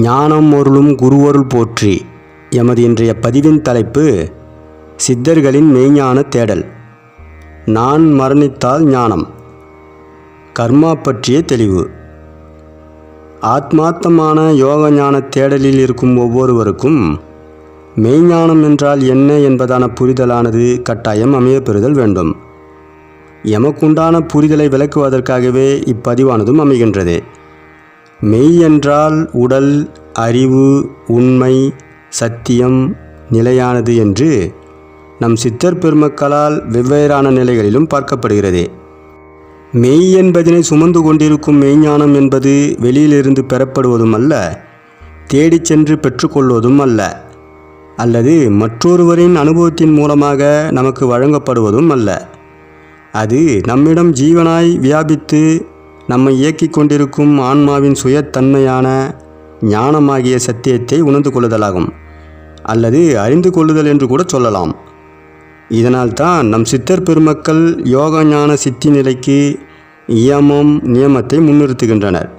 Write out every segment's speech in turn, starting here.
ஞானம் அருளும் குருவருள் போற்றி. எமது இன்றைய பதிவின் தலைப்பு சித்தர்களின் மெய்ஞான தேடல். நான் மரணித்தால் ஞானம். கர்மா பற்றிய தெளிவு. ஆத்மார்த்தமான யோக ஞான தேடலில் இருக்கும் ஒவ்வொருவருக்கும் மெய்ஞானம் என்றால் என்ன என்பதான புரிதலானது கட்டாயம் அமையப்பெறுதல் வேண்டும். எமக்குண்டான புரிதலை விளக்குவதற்காகவே இப்பதிவானதும் அமைகின்றது. மெய் என்றால் உடல் அறிவு உண்மை சத்தியம் நிலையானது என்று நம் சித்தர் பெருமக்களால் வெவ்வேறான நிலைகளிலும் பார்க்கப்படுகிறது. மெய் என்பதனை சுமந்து கொண்டிருக்கும் மெய்ஞானம் என்பது வெளியிலிருந்து பெறப்படுவதும் அல்ல தேடிச் சென்று பெற்றுக்கொள்வதும் அல்ல அல்லது மற்றொருவரின் அனுபவத்தின் மூலமாக நமக்கு வழங்கப்படுவதும் அல்ல. அது நம்மிடம் ஜீவனாய் வியாபித்து நம்மை இயக்கிக் கொண்டிருக்கும் ஆன்மாவின் சுயத்தன்மையான ஞானமாகிய சத்தியத்தை உணர்ந்து கொள்ளுதலாகும் அல்லது அறிந்து கொள்ளுதல் என்று கூட சொல்லலாம். இதனால்தான் நம் சித்தர் பெருமக்கள் யோக ஞான சித்தி நிலைக்கு இயமம் நியமத்தை முன்னிறுத்துகின்றனர்.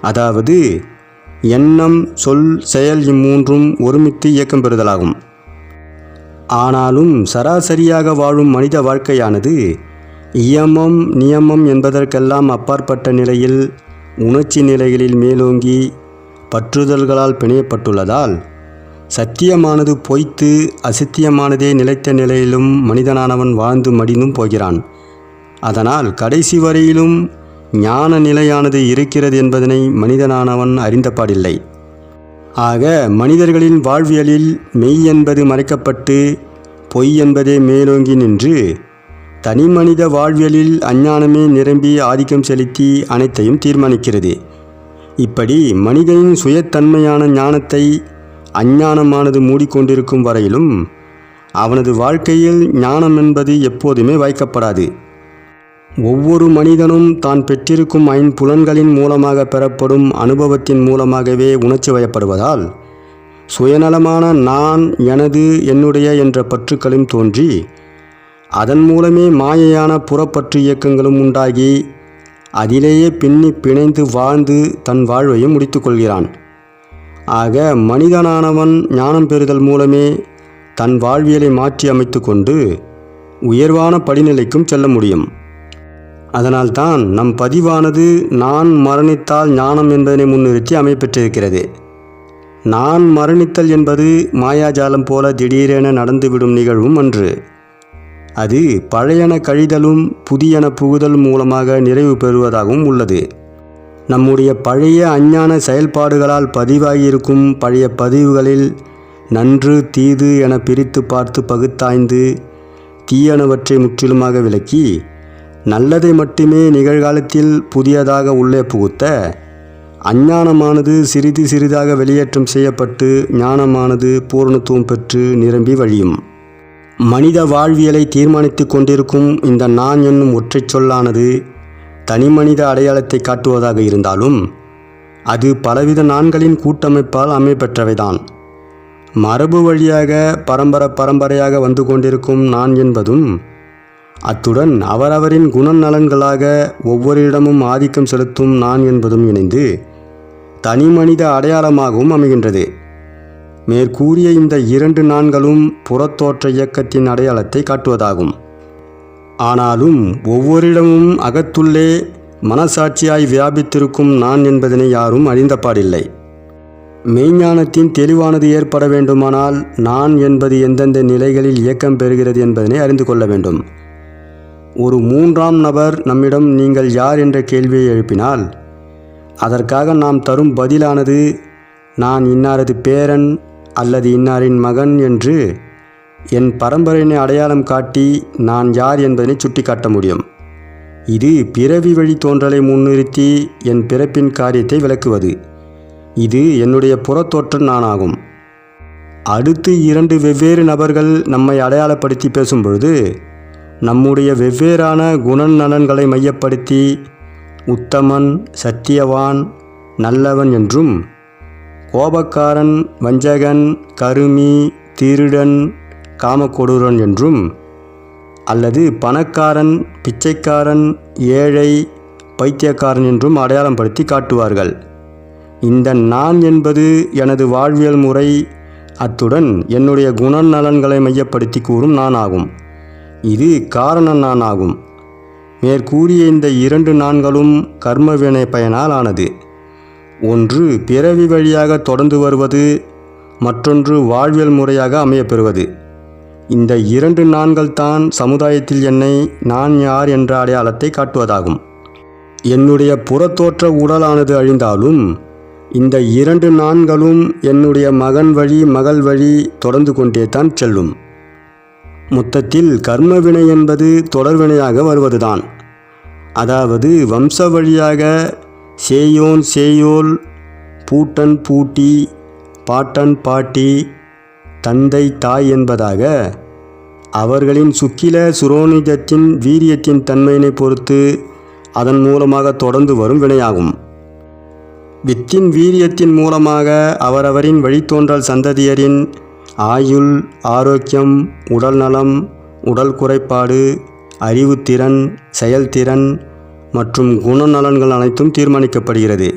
அதாவது எண்ணம் சொல் செயல் இம்மூன்றும் ஒருமித்து இயக்கம் பெறுதலாகும். ஆனாலும் சராசரியாக வாழும் மனித வாழ்க்கையானது இயமம் நியமம் என்பதற்கெல்லாம் அப்பாற்பட்ட நிலையில் உணர்ச்சி நிலைகளில் மேலோங்கி பற்றுதல்களால் பிணையப்பட்டுள்ளதால் சத்தியமானது பொய்த்து அசத்தியமானதே நிலைத்த நிலையிலும் மனிதனானவன் வாழ்ந்து மடிந்தும் போகிறான். அதனால் கடைசி வரையிலும் ஞான நிலையானது இருக்கிறது என்பதனை மனிதனானவன் அறிந்தபாடில்லை ஆக மனிதர்களின் வாழ்வியலில் மெய் என்பது மறைக்கப்பட்டு பொய் என்பதே மேலோங்கி நின்று தனி மனித வாழ்வியலில் அஞ்ஞானமே நிரம்பி ஆதிக்கம் செலுத்தி அனைத்தையும் தீர்மானிக்கிறது. இப்படி மனிதனின் சுயத்தன்மையான ஞானத்தை அஞ்ஞானமானது மூடிக்கொண்டிருக்கும் வரையிலும் அவனது வாழ்க்கையில் ஞானம் என்பது எப்போதுமே வாய்க்கப்படாது ஒவ்வொரு மனிதனும் தான் பெற்றிருக்கும் ஐம்புலன்களின் மூலமாக பெறப்படும் அனுபவத்தின் மூலமாகவே உணர்ச்சி வயப்படுவதால் சுயநலமான நான் எனது என்னுடைய என்ற பற்றுக்களும் தோன்றி அதன் மூலமே மாயையான புறப்பற்று இயக்கங்களும் உண்டாகி அதிலேயே பின்னி பிணைந்து வாழ்ந்து தன் வாழ்வையும் முடித்துக்கொள்கிறான் ஆக மனிதனானவன் ஞானம் பெறுதல் மூலமே தன் வாழ்வியலை மாற்றி அமைத்து கொண்டு உயர்வான படிநிலைக்கும் செல்ல முடியும். அதனால்தான் நம் பதிவானது நான் மரணித்தால் ஞானம் என்பதனை முன்னிறுத்தி அமைப்பெற்றிருக்கிறது. நான் மரணித்தல் என்பது மாயாஜாலம் போல திடீரென நடந்துவிடும் நிகழ்வும் அன்று. அது பழையன கழிதலும் புதியன புகுதல் மூலமாக நிறைவு பெறுவதாகவும் உள்ளது. நம்முடைய பழைய அஞ்ஞான செயல்பாடுகளால் பதிவாகியிருக்கும் பழைய பதிவுகளில் நன்று தீது என பிரித்து பார்த்து பகுத்தாய்ந்து தீயனவற்றை முற்றிலுமாக விலக்கி நல்லதை மட்டுமே நிகழ்காலத்தில் புதியதாக உள்ளே புகுத்த அஞ்ஞானமானது சிறிது சிறிதாக வெளியேற்றம் செய்யப்பட்டு ஞானமானது பூரணத்துவம் பெற்று நிரம்பி வழியும். மனித வாழ்வியலை தீர்மானித்து கொண்டிருக்கும் இந்த நான் என்னும் ஒற்றைச் சொல்லானது தனிமனித அடையாளத்தை காட்டுவதாக இருந்தாலும் அது பலவித நான்களின் கூட்டமைப்பால் அமைப்பெற்றவைதான் மரபு வழியாக பரம்பரை பரம்பரையாக வந்து கொண்டிருக்கும் நான் என்பதும் அத்துடன் அவரவரின் குணநலன்களாக ஒவ்வொரு இடமும் ஆதிக்கம் செலுத்தும் நான் என்பதும் இணைந்து தனிமனித அடையாளமாகவும் அமைகின்றது. மேற்கூறிய இந்த இரண்டு நான்களும் புறத்தோற்ற இயக்கத்தின் அடையாளத்தை காட்டுவதாகும். ஆனாலும் ஒவ்வொரிடமும் அகத்துள்ளே மனசாட்சியாய் வியாபித்திருக்கும் நான் என்பதனை யாரும் அறிந்தபாடில்லை மெய்ஞானத்தின் தெளிவானது ஏற்பட வேண்டுமானால் நான் என்பது எந்தெந்த நிலைகளில் இயக்கம் பெறுகிறது என்பதனை அறிந்து கொள்ள வேண்டும். ஒரு மூன்றாம் நபர் நம்மிடம் நீங்கள் யார் என்ற கேள்வியை எழுப்பினால் அதற்காக நாம் தரும் பதிலானது நான் இன்னாரது பேரன் அல்லது இன்னாரின் மகன் என்று என் பரம்பரையினை அடையாளம் காட்டி நான் யார் என்பதனை சுட்டிக்காட்ட முடியும். இது பிறவி வழி தோன்றலை முன்னிறுத்தி என் பிறப்பின் காரியத்தை விளக்குவது. இது என்னுடைய புறத்தோற்ற நானாகும். அடுத்து இரண்டு வெவ்வேறு நபர்கள் நம்மை அடையாளப்படுத்தி பேசும்பொழுது நம்முடைய வெவ்வேறான குணநலன்களை மையப்படுத்தி உத்தமன் சத்தியவான் நல்லவன் என்றும் கோபக்காரன் வஞ்சகன் கருமி திருடன் காமக்கொடூரன் என்றும் அல்லது பணக்காரன் பிச்சைக்காரன் ஏழை பைத்தியக்காரன் என்றும் அடையாளம் படுத்தி காட்டுவார்கள். இந்த நான் என்பது எனது வாழ்வியல் முறை. அத்துடன் என்னுடைய குணநலன்களை மையப்படுத்தி கூறும் நான் ஆகும் இது காரண நான் ஆகும் மேற்கூறிய இந்த இரண்டு நான்களும் கர்மவினை பயனால் ஆனது. ஒன்று பிறவி வழியாக தொடர்ந்து வருவது மற்றொன்று வாழ்வியல் முறையாக அமையப்பெறுவது. இந்த இரண்டு நான்கள் தான் சமுதாயத்தில் என்னை நான் யார் என்ற அடையாளத்தை காட்டுவதாகும். என்னுடைய புறத்தோற்ற உடலானது அழிந்தாலும் இந்த இரண்டு நான்களும் என்னுடைய மகன் வழி மகள் வழி தொடர்ந்து கொண்டே தான் செல்லும். மொத்தத்தில் கர்மவினை என்பது தொடர்வினையாக வருவதுதான். அதாவது வம்ச வழியாக சேயோன் சேயோல் பூட்டன் பூட்டி பாட்டன் பாட்டி தந்தை தாய் என்பதாக அவர்களின் சுக்கில சுரோனிதத்தின் வீரியத்தின் தன்மையினை பொறுத்து அதன் மூலமாக தொடர்ந்து வரும் வினையாகும். வித்தின் வீரியத்தின் மூலமாக அவரவரின் வழித்தோன்றல் சந்ததியரின் ஆயுள் ஆரோக்கியம் உடல்நலம் உடல் குறைபாடு அறிவுத்திறன் செயல்திறன் மற்றும் குணநலன்கள் அனைத்தும் தீர்மானிக்கப்படுகிறது.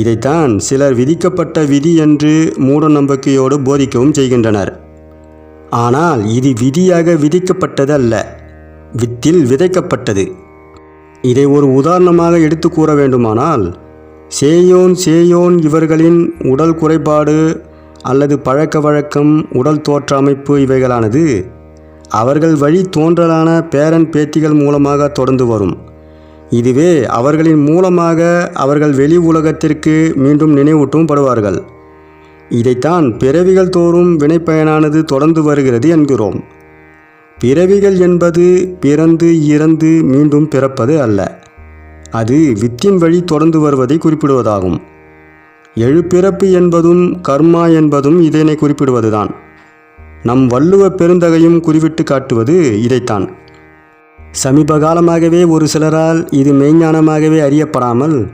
இதைத்தான் சிலர் விதிக்கப்பட்ட விதி என்று மூட நம்பிக்கையோடு போதிக்கவும் செய்கின்றனர். ஆனால் இது விதியாக விதிக்கப்பட்டது அல்ல வித்தில் விதைக்கப்பட்டது. இதை ஒரு உதாரணமாக எடுத்து கூற வேண்டுமானால் சேயோன் சேயோன் இவர்களின் உடல் குறைபாடு அல்லது பழக்க வழக்கம் உடல் தோற்ற அமைப்பு இவைகளானது அவர்கள் வழி தோன்றலான பேரன் பேத்திகள் மூலமாக தொடர்ந்து வரும். இதுவே அவர்களின் மூலமாக அவர்கள் வெளி உலகத்திற்கு மீண்டும் நினைவூட்டும் படுவார்கள் இதைத்தான் பிறவிகள் தோறும் வினைப்பயனானது தொடர்ந்து வருகிறது என்கிறோம். பிறவிகள் என்பது பிறந்து இறந்து மீண்டும் பிறப்பது அல்ல. அது வித்தின் வழி தொடர்ந்து வருவதை குறிப்பிடுவதாகும். எழுப்பிறப்பு என்பதும் கர்மா என்பதும் இதனை குறிப்பிடுவதுதான். நம் வள்ளுவ பெருந்தகையும் குறிவிட்டு காட்டுவது இதைத்தான். சமீப காலமாகவே ஒரு சிலரால் இது மெய்ஞானமாகவே அறியப்படாமல்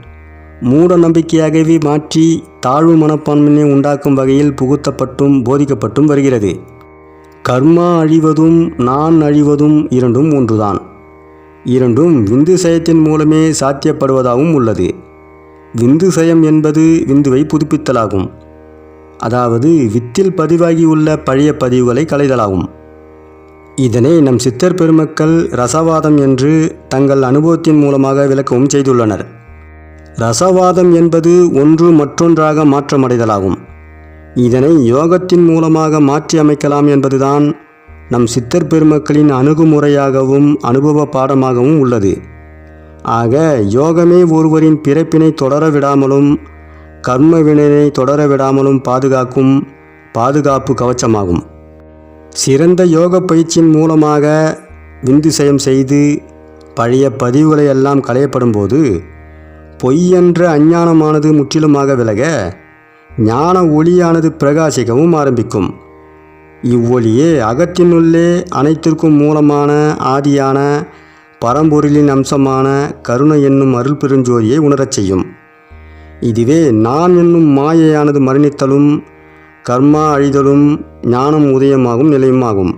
மூட நம்பிக்கையாகவே மாற்றி தாழ்வு மனப்பான்மையை உண்டாக்கும் வகையில் புகுத்தப்பட்டும் போதிக்கப்பட்டும் வருகிறது. கர்மா அழிவதும் நான் அழிவதும் இரண்டும் ஒன்றுதான். இரண்டும் விந்து சயத்தின் மூலமே சாத்தியப்படுவதாகவும் உள்ளது. விந்து சயம் என்பது விந்துவை புதுப்பித்தலாகும். அதாவது வித்தில் பதிவாகியுள்ள பழைய பதிவுகளை களைதலாகும். இதனை நம் சித்தர் பெருமக்கள் ரசவாதம் என்று தங்கள் அனுபவத்தின் மூலமாக விளக்கவும் செய்துள்ளனர். ரசவாதம் என்பது ஒன்று மற்றொன்றாக மாற்றமடைதலாகும். இதனை யோகத்தின் மூலமாக மாற்றி அமைக்கலாம் என்பதுதான் நம் சித்தர் பெருமக்களின் அணுகுமுறையாகவும் அனுபவ பாடமாகவும் உள்ளது. ஆக யோகமே ஒருவரின் பிறப்பினை தொடர விடாமலும் கர்ம வினையை தொடர விடாமலும் பாதுகாக்கும் பாதுகாப்பு கவச்சமாகும் சிறந்த யோக பயிற்சியின் மூலமாக விந்துசயம் செய்து பழைய பதிவுகளை எல்லாம் களையப்படும் போது பொய் என்ற அஞ்ஞானமானது முற்றிலுமாக விலக ஞான ஒளியானது பிரகாசிக்கவும் ஆரம்பிக்கும். இவ்வொளியே அகத்தினுள்ளே அனைத்திற்கும் மூலமான ஆதியான பரம்பொருளின் அம்சமான கருணை என்னும் அருள் பெருஞ்சோதியை உணரச் செய்யும். இதுவே நான் என்னும் மாயையானது மரணித்தலும் கர்மா அழிதலும் ஞானம் உதயமாகும் நிலையுமாகும்.